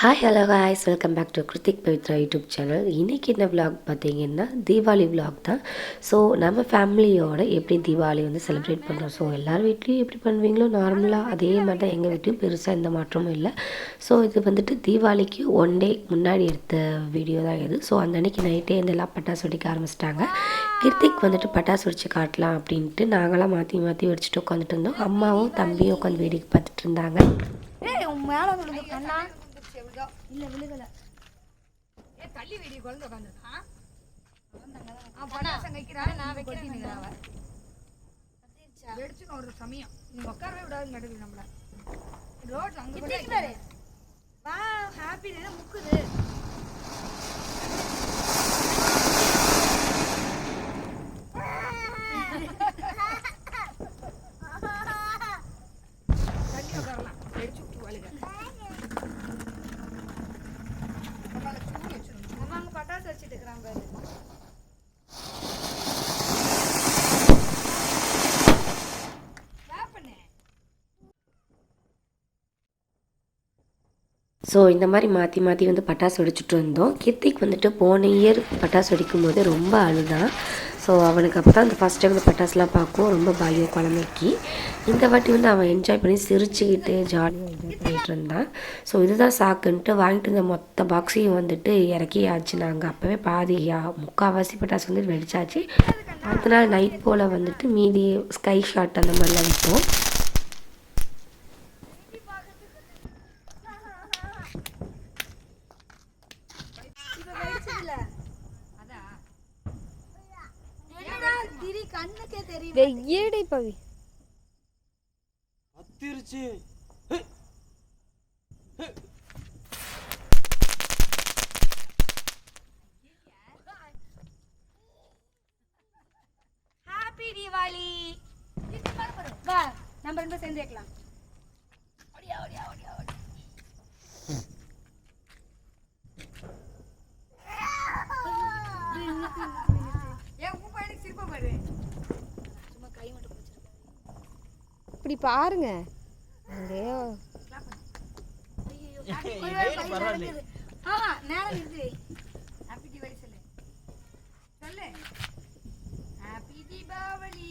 Hi hello ஹாய்ஸ் welcome back to Kiruthik Pavithra YouTube channel இன்றைக்கி என்ன vlog பார்த்தீங்கன்னா Deepavali vlog தான். ஸோ நம்ம ஃபேமிலியோட எப்படி தீபாவளி வந்து செலிப்ரேட் பண்ணுறோம் ஸோ எல்லார் வீட்லேயும் எப்படி பண்ணுவீங்களோ? நார்மலாக அதே மாதிரி தான் எங்கள் வீட்லேயும் பெருசாக எந்த மாற்றமும் இல்லை. ஸோ இது வந்துட்டு தீபாவளிக்கு ஒன் டே முன்னாடி எடுத்த வீடியோ தான் இது. ஸோ அந்த அன்றைக்கி நைட்டே இந்த எல்லாம் பட்டாசு வெடிக்க ஆரம்பிச்சிட்டாங்க? கிருத்திக் வந்துட்டு பட்டாசு வெடிச்சு காட்டலாம் அப்படின்ட்டு நாங்களாம் மாற்றி மாற்றி வெடிச்சிட்டு உட்காந்துட்டு இருந்தோம். அம்மாவும் தம்பியும் உட்காந்து வேடிக்கை பார்த்துட்டு இருந்தாங்க. ஏய் உன் மேல விழுந்து கண்ணா இல்ல விழுகல. ஏ தள்ளி வெடி குழந்தை உட்காந்துருக்கான் அவன் வைக்கிறான் நான் வைக்கிறேன். அவ வெடிச்சுன்னு ஒரு சமயம். நீ உட்காரவே விடாது நடுவில் நம்மள. ரோட்ல அங்க வா ஹாப்பி முக்குது தள்ளி உட்காரலாம் வெடிச்சு விட்டு வாழுக பரவாயில்ல, சூடு வச்சிருங்க. அவன் அங்க பட்டாசு வச்சிட்டு இருக்கிறான் பாரு வேப்பண்ணே ஸோ இந்த மாதிரி மாற்றி மாற்றி வந்து பட்டாசு வெடிச்சிட்டு இருந்தோம். கீர்த்திக்கு வந்துட்டு போன இயர் பட்டாசு வெடிக்கும் போது ரொம்ப அழுதான் ஸோ அவனுக்கு அப்போ தான் இந்த ஃபஸ்ட் டைம் இந்த பட்டாசுலாம் பார்க்கும் ரொம்ப பாலியம் குழந்தைக்கு இந்த வாட்டி வந்து அவன் என்ஜாய் பண்ணி சிரிச்சுக்கிட்டு ஜாலியாக என்ஜாய் பண்ணிகிட்டு இருந்தான். ஸோ இதுதான் சாக்குன்ட்டு வாங்கிட்டு இருந்த மொத்த பாக்ஸையும் வந்துட்டு இறக்கியாச்சு நாங்கள் அப்போவே பாதி முக்கால்வாசி பட்டாசு வந்து வெடிச்சாச்சு. அடுத்த நாள் நைட் போல் வந்துட்டு மீதி ஸ்கை ஷாட் அந்த மாதிரிலாம் விட்டோம் வெய்யடி பவி. அத்திருச்சு. ஹாப்பி தீபாவளி வா நம்ம ரெண்டு சேர்ந்து வைக்கலாம் ஏன் உன் பையனுக்கு சிரிப்பா பாரு. கை மட்டும் பிடிச்சிருக்கு இப்படி பாருங்க. அங்கேயோ ஆமா நேரம் இருக்கு சொல்லு. சொல்லு. ஹாப்பி தீபாவளி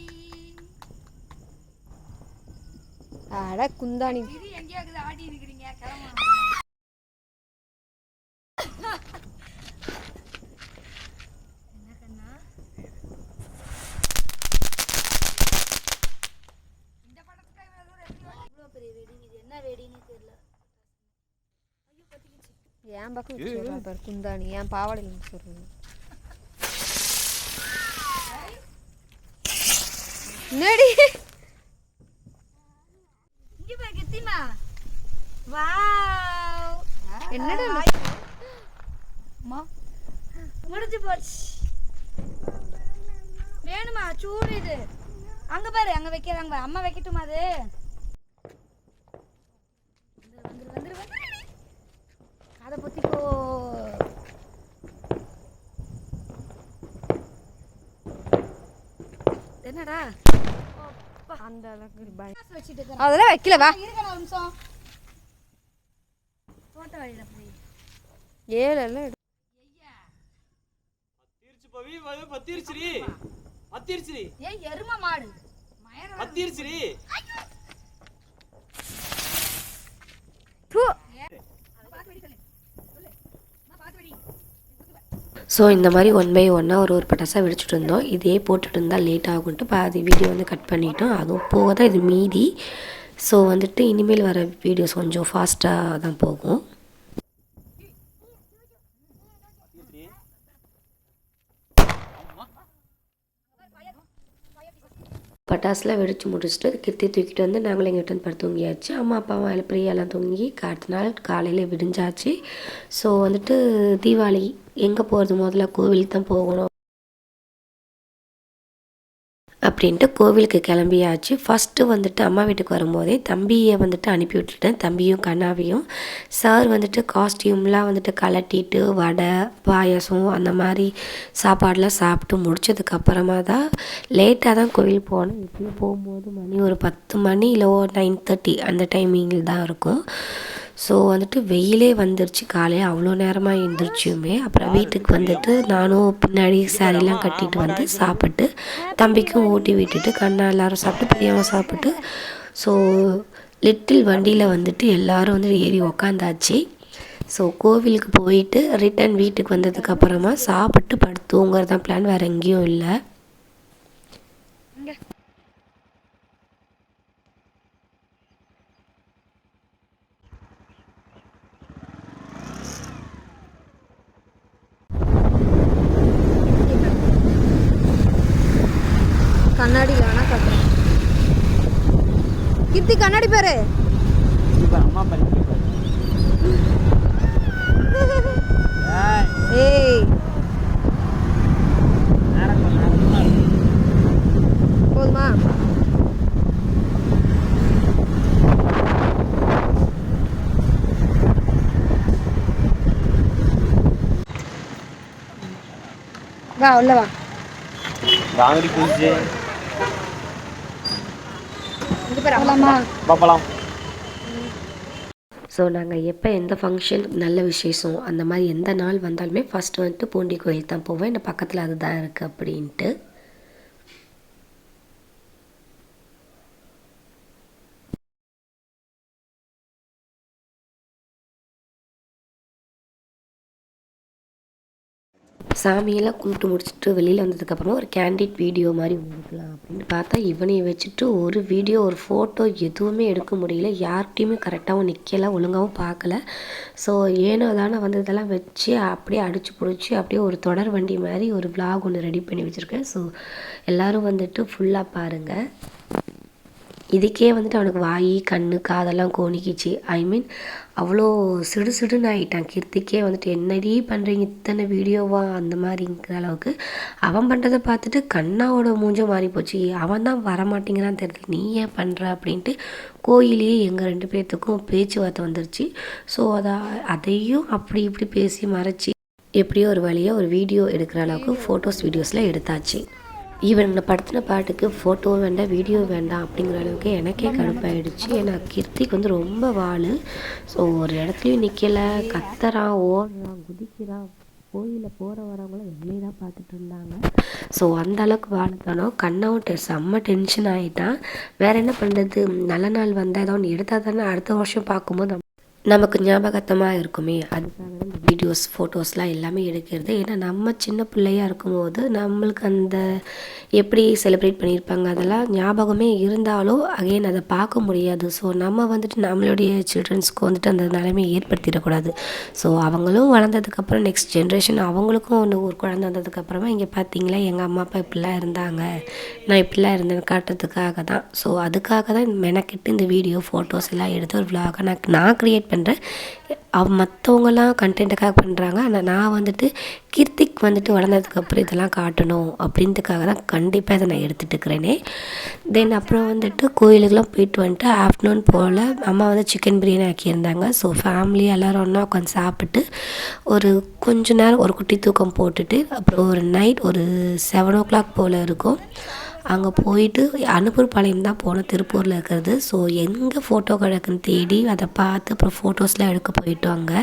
அட குந்தாணி. இது எங்கேயோ இருக்குது ஆடி இருக்கிறீங்க கிளம்பணும் என்ன கண்ணா இந்த படத்துக்கு இவ்வளவு தூரம் எப்படி வந்து- இவ்வளோ பெரிய வெடி இது என்ன வெடின்னு தெரியல ஐயோ பத்திக்கிச்சு என் பக்கம் சொல்றேன் பாரு குந்தாணி. என் பாவாடையில் சொல்றேன் என்னடி? இங்க பாரு கெத்திமா. வாவ். என்னடா அம்மா முடிஞ்சு போச்சு. வேணுமா? சூடு இது. அங்க பாரு அங்க வைக்கிறாங்க அம்மா வைக்கட்டுமா அது? என்னடா? அந்த அளவுக்கு பய- காசு வச்சுட்டு இருக்கிறேன் அதெல்லாம் வைக்கல வா. ஏழு எல்லாம் எடு. பத்திருச்சு பவி. அது பத்திருச்சுடி. பத்திருச்சுடி. ஏய் எரும மாடு பத்திருச்சுடி தூ. பார்த்து வெடி சொல்லு சொல்லு நான் பார்த்து வெடி ஸோ இந்த மாதிரி ஒன் பை ஒன்னாக ஒரு ஒரு பட்டாசாக வெடிச்சுட்டு இருந்தோம். இதே போட்டுட்டு இருந்தால் லேட் ஆகும்ட்டு பாதி வீடியோ வந்து கட் பண்ணிட்டோம். அதுவும் போக தான் இது மீதி. ஸோ வந்துட்டு இனிமேல் வர வீடியோஸ் கொஞ்சம் ஃபாஸ்ட்டாக தான் போகும். பட்டாசுலாம் வெடித்து முடிச்சுட்டு கிருத்தி தூக்கிட்டு வந்து நாங்களும் எங்கிட்ட வந்து தூங்கியாச்சு. அம்மா அப்பாவும் எல்லாம் பிரியாலாம் தூங்கி அடுத்த நாள் காலையில் விடிஞ்சாச்சு. ஸோ வந்துட்டு தீபாவளி எங்கே போகிறது முதல்ல கோவிலுக்கு தான் போகணும். அப்படின்ட்டு கோவிலுக்கு கிளம்பியாச்சு. ஃபஸ்ட்டு வந்துட்டு அம்மா வீட்டுக்கு வரும்போதே தம்பியை வந்துட்டு அனுப்பி விட்டுட்டேன். தம்பியும் கண்ணாவையும். சார் வந்துட்டு காஸ்டியூம்லாம் வந்துட்டு கலட்டிட்டு வடை பாயாசம் அந்த மாதிரி சாப்பாடெலாம் சாப்பிட்டு முடிச்சதுக்கப்புறமா தான் லேட்டாக தான் கோவில் போனோம் இப்போ போகும்போது மணி ஒரு பத்து மணி இல்லை ஒரு நைன் தேர்ட்டி அந்த டைமிங்கில் தான் இருக்கும். ஸோ வந்துட்டு வெயிலே வந்துருச்சு. காலையில் அவ்வளோ நேரமாக எழுந்திரிச்சியுமே அப்புறம் வீட்டுக்கு வந்துட்டு நானும் பின்னாடி சாரிலாம் கட்டிட்டு வந்து சாப்பிட்டு தம்பிக்கும் ஊட்டி விட்டுட்டு கண்ணா எல்லாரும் சாப்பிட்டு பெரியவன் சாப்பிட்டு ஸோ லிட்டில் வண்டியில் வந்துட்டு எல்லாரும் வந்து ஏறி உக்காந்தாச்சு. ஸோ கோவிலுக்கு போயிட்டு ரிட்டன் வீட்டுக்கு வந்ததுக்கப்புறமா சாப்பிட்டு படுத்து தூங்குறது தான் பிளான் வேறு எங்கேயும் இல்லை. கண்ணாடியில் வேணா காட்டுறேன். கீர்த்தி கண்ணாடி பாரு. அம்மா ஏய். போதுமா? வா உள்ள வா. வாங்கடி குஞ்சு. இது பேர் அவ்வளோமா பாப்பலாம். ஸோ நாங்கள் எப்போ எந்த ஃபங்க்ஷன் நல்ல விசேஷம் அந்த மாதிரி எந்த நாள் வந்தாலுமே ஃபஸ்ட்டு வந்துட்டு பூண்டி கோயில் தான் போவேன். இந்த பக்கத்தில் அதுதான் இருக்குது அப்படின்ட்டு. சாமியெல்லாம் கும்பிட்டு முடிச்சுட்டு வெளியில் வந்ததுக்கப்புறமா ஒரு கேண்டிட் வீடியோ மாதிரி எடுக்கலாம் அப்படின்னு பார்த்தா இவனையை வச்சுட்டு ஒரு வீடியோ ஒரு ஃபோட்டோ எதுவுமே எடுக்க முடியல. யார்கிட்டையுமே கரெக்டாகவும் நிற்கல ஒழுங்காகவும் பார்க்கல. ஸோ ஏனோ தானே வந்ததெல்லாம் வச்சு அப்படியே அடிச்சு பிடிச்சி அப்படியே ஒரு தொடர் வண்டி மாதிரி ஒரு விளாக் ஒன்று ரெடி பண்ணி வச்சுருக்கேன். ஸோ எல்லோரும் வந்துட்டு ஃபுல்லாக பாருங்கள் இதுக்கே வந்துட்டு அவனுக்கு வாய் கண்ணு காதெல்லாம் கோணிக்கிச்சு. ஐ மீன் அவ்வளோ சிடு சிடுன்னு ஆகிட்டான் கீர்த்திக்கே வந்துட்டு என்னடி பண்ணுறீங்க இத்தனை வீடியோவா? அந்த மாதிரிங்கிற அளவுக்கு அவன் பண்ணுறதை பார்த்துட்டு கண்ணாவோட மூஞ்ச மாறி போச்சு அவன் தான் வரமாட்டேங்கிறான்னு தெரியல. நீ ஏன் பண்ணுற அப்படின்ட்டு கோயிலேயே எங்கள் ரெண்டு பேர்த்துக்கும் பேச்சுவார்த்தை வந்துருச்சு. ஸோ அதை அதையும் அப்படி இப்படி பேசி மறைச்சி எப்படியோ ஒரு வழியாக ஒரு வீடியோ எடுக்கிற அளவுக்கு ஃபோட்டோஸ் வீடியோஸில் எடுத்தாச்சு. இந்த படுத்தின பாட்டுக்கு ஃபோட்டோ வேண்டாம் வீடியோ வேண்டாம் அப்படிங்கிற அளவுக்கு எனக்கே கடுப்பாயிடுச்சு. ஏன்னா கீர்த்திக்கு வந்து ரொம்ப வாள் ஸோ ஒரு இடத்துலையும் நிற்கலை கத்துறான் ஓடுறான் குதிக்கிறான் கோயிலில் போகிற வரவங்களும் என்னை தான் பார்த்துட்டு இருந்தாங்க. ஸோ அந்த அளவுக்கு வாழ்த்தானோ கண்ணாவும் செம்ம டென்ஷன் ஆகிட்டான் வேற என்ன பண்ணுறது நல்ல நாள் வந்தால் ஏதோ ஒன்று எடுத்தால் தானே அடுத்த வருஷம் பார்க்கும்போது நம்ம- நமக்கு ஞாபகத்தமாக இருக்குமே. அதுக்காக இந்த வீடியோஸ் ஃபோட்டோஸ்லாம் எல்லாமே எடுக்கிறது. ஏன்னா நம்ம சின்ன பிள்ளையாக இருக்கும்போது நம்மளுக்கு அந்த எப்படி செலிப்ரேட் பண்ணியிருப்பாங்க அதெல்லாம் ஞாபகமே இருந்தாலும் அகைன் அதை பார்க்க முடியாது. ஸோ நம்ம வந்துட்டு நம்மளுடைய சில்ட்ரன்ஸ்க்கு வந்துட்டு அந்த நிலைமையை ஏற்படுத்திடக்கூடாது. ஸோ அவங்களும் வளர்ந்ததுக்கப்புறம் நெக்ஸ்ட் ஜென்ரேஷன் அவங்களுக்கும் ஒன்று ஒரு குழந்தை வந்ததுக்கப்புறமா இங்கே பார்த்தீங்களா எங்கள் அம்மா அப்பா இப்படிலாம் இருந்தாங்க. நான் இப்படிலாம் இருந்தேன் காட்டுறதுக்காக தான். ஸோ அதுக்காக தான் மெனக்கெட்டு இந்த வீடியோ ஃபோட்டோஸ் எல்லாம் எடுத்து ஒரு vlog-ஆ நான் நான் க்ரியேட் பண்ணுறேன் அவ மற்றவங்கலாம் கண்டென்ட்டுக்காக பண்ணுறாங்க ஆனால் நான் வந்துட்டு கீர்த்திக் வந்துட்டு வளர்ந்ததுக்கப்புறம் இதெல்லாம் காட்டணும் அப்படின்றதுக்காக தான் கண்டிப்பாக இதை நான் எடுத்துகிட்டு இருக்கிறேனே தென் அப்புறம் வந்துட்டு கோயிலுக்கெலாம் போயிட்டு வந்துட்டு ஆஃப்டர்நூன் போல் அம்மா வந்து சிக்கன் பிரியாணி ஆக்கியிருந்தாங்க. ஸோ ஃபேமிலி எல்லோரும் ஒன்றா உட்காந்து சாப்பிட்டு ஒரு கொஞ்ச நேரம் ஒரு குட்டி தூக்கம் போட்டுட்டு அப்புறம் ஒரு நைட் ஒரு செவன் ஓ கிளாக் போல் இருக்கும். அங்கே போயிட்டு அனுப்பூர் பாளையம் தான் போனோம் திருப்பூரில் இருக்கிறது. ஸோ எங்கே ஃபோட்டோ கிடக்குன்னு தேடி அதை பார்த்து அப்புறம் ஃபோட்டோஸ்லாம் எடுக்க போயிட்டோம் அங்கே.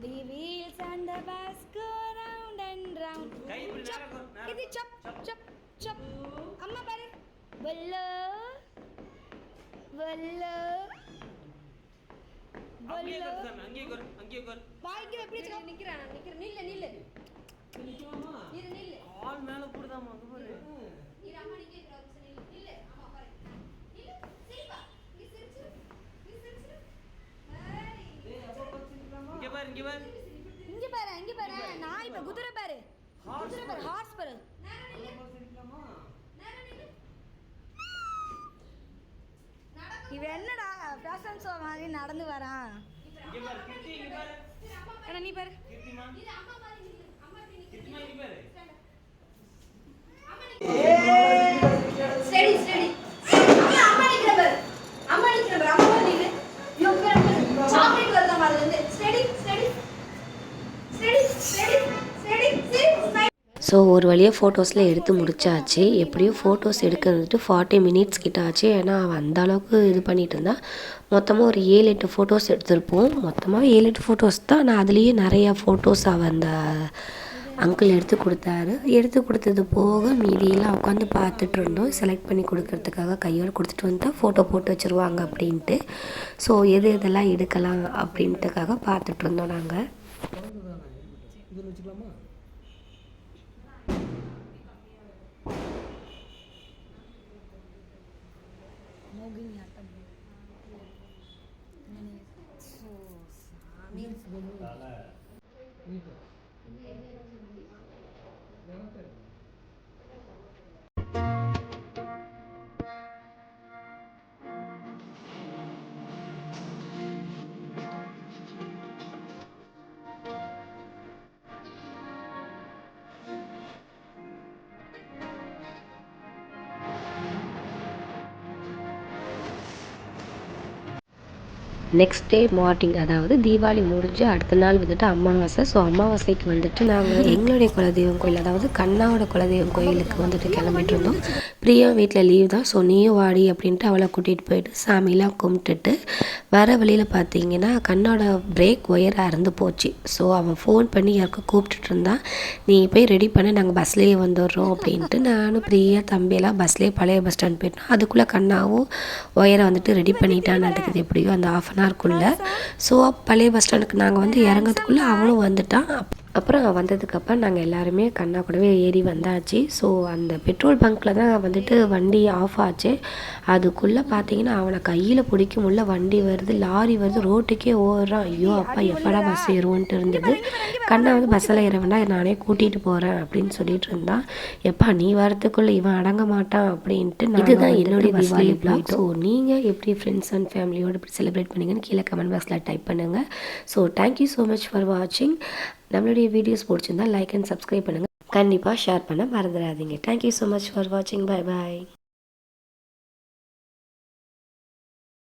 The அம்மா பாரு அங்கேயே கரு சாமி, அங்கேயே கரு அங்கேயே கரு வாய்க்கு எப்படி வச்சுக்கோ. நிக்கிறேன்? நான் நிக்கிறேன் நில்லு. நில்லு இரு நில்லு. ஆள் மேல போடுதாமா அங்க பாரு. இரு அம்மா நிக்க இருக்கிற ஒரு நில்லு. நில்லு அம்மா பாரு நில்லு சிரிப்பா. நீ சிரிச்சிரு. நீ சிரிச்சிரு. இங்க பாரு இங்க பாரு. இங்க பாரு இங்க பாரு. நான் இப்ப குதிரை பாரு. குதிரை பாரு ஹார்ஸ் பாரு. இவன் என்னடா ஃபேஷன் ஷோ மாதிரி நடந்து வரான் இங்க பாரு கிருத்தி இங்க பாரு ஏன்னா நீ பாரு. பாரு ஸ்டடி ஸ்டடி அம்மா நிக்கிற பாரு. அம்மா நிக்கிற பாரு. அம்மா பாரு சாக்லேட் வருதா study study study study so ஒரு வழியாக ஃபோட்டோஸ்லாம் எடுத்து முடிச்சாச்சு. எப்படியும் ஃபோட்டோஸ் எடுக்க வந்துட்டு ஃபார்ட்டி மினிட்ஸ் கிட்ட ஆச்சு. ஏன்னா அவன் அந்த அளவுக்கு இது பண்ணிட்டு இருந்தா. மொத்தமாக ஒரு ஏழு எட்டு ஃபோட்டோஸ் எடுத்திருப்போம். மொத்தமாக ஏழு எட்டு ஃபோட்டோஸ் தான். நான் அதுலேயே நிறையா ஃபோட்டோஸ் அவன் அந்த அங்கிள் எடுத்து கொடுத்தாரு. எடுத்து கொடுத்தது போக மீதியெல்லாம் உட்காந்து பார்த்துட்டு இருந்தோம். செலக்ட் பண்ணி கொடுக்கறதுக்காக கையோடு கொடுத்துட்டு வந்தால் ஃபோட்டோ போட்டு வச்சுருவாங்க அப்படின்ட்டு. ஸோ எது எதெல்லாம் எடுக்கலாம் அப்படின்ட்டுக்காக பார்த்துட்டு இருந்தோம் நாங்கள் மோகினியாட்டம் ஸோ சாமி நெக்ஸ்ட் டே மார்னிங் அதாவது தீபாவளி முடிஞ்சு அடுத்த நாள் வந்துட்டு அமாவாசை. ஸோ அமாவாசைக்கு வந்துட்டு நாங்கள் எங்களுடைய குலதெய்வம் கோயில் அதாவது கண்ணாவோட குலதெய்வம் கோயிலுக்கு வந்துட்டு கிளம்பிட்டு இருந்தோம். பிரியா வீட்டில் லீவ் தான். ஸோ நீயும் வாடி அப்படின்ட்டு அவளை கூட்டிகிட்டு போயிட்டு சாமிலாம் கும்பிட்டுட்டு வர வழியில் பார்த்தீங்கன்னா கண்ணோட பிரேக் ஒயர் அறுந்து போச்சு. ஸோ அவன் ஃபோன் பண்ணி யாருக்கும் கூப்பிட்டுட்டு இருந்தான் நீ போய் ரெடி பண்ண நாங்கள் பஸ்லேயே வந்துடுறோம் அப்படின்ட்டு நானும் பிரியா தம்பியெல்லாம் பஸ்லேயே பழைய பஸ் ஸ்டாண்ட் போயிட்டோம். அதுக்குள்ளே கண்ணாவும் ஒயரை வந்துட்டு ரெடி பண்ணிட்டான்னு நடக்குது எப்படியோ அந்த ஆஃப் அன் ஹவர்க்குள்ளே ஸோ பழைய பஸ் ஸ்டாண்டுக்கு நாங்கள் வந்து இறங்கிறதுக்குள்ளே அவனும் வந்துட்டான். அப்புறம் வந்ததுக்கப்புறம் நாங்கள் எல்லாருமே கண்ணா கூடவே ஏறி வந்தாச்சு. ஸோ அந்த பெட்ரோல் பங்க்கில் தான் வந்துட்டு வண்டி ஆஃப் ஆச்சு. அதுக்குள்ளே பார்த்தீங்கன்னா அவனை கையில் பிடிக்க முடியல. வண்டி வருது லாரி வருது ரோட்டுக்கே ஓடுறான். ஐயோ அப்பா எப்படா பஸ் ஏறுவோன்ட்டு இருந்தது. கண்ணா வந்து பஸ்ஸில் ஏற வேண்டாம் நானே கூட்டிகிட்டு போகிறேன் அப்படின்னு சொல்லிட்டு இருந்தான். எப்பா நீ வரத்துக்குள்ளே இவன் அடங்க மாட்டான் அப்படின்ட்டு இதுதான் என்னுடைய தீபாவளி பிளாக் ஸோ நீங்கள் எப்படி ஃப்ரெண்ட்ஸ் அண்ட் ஃபேமிலியோட இப்படி செலிப்ரேட் பண்ணீங்கன்னு கீழே கமெண்ட் பாக்ஸில் டைப் பண்ணுங்கள் so thank you so much for வாட்சிங் நம்மளுடைய வீடியோஸ் பிடிச்சிருந்தா லைக் அண்ட் சப்ஸ்கிரைப் பண்ணுங்கள் கண்டிப்பாக ஷேர் பண்ண மறந்துடாதீங்க. Thank you so much for வாட்சிங் பை பாய்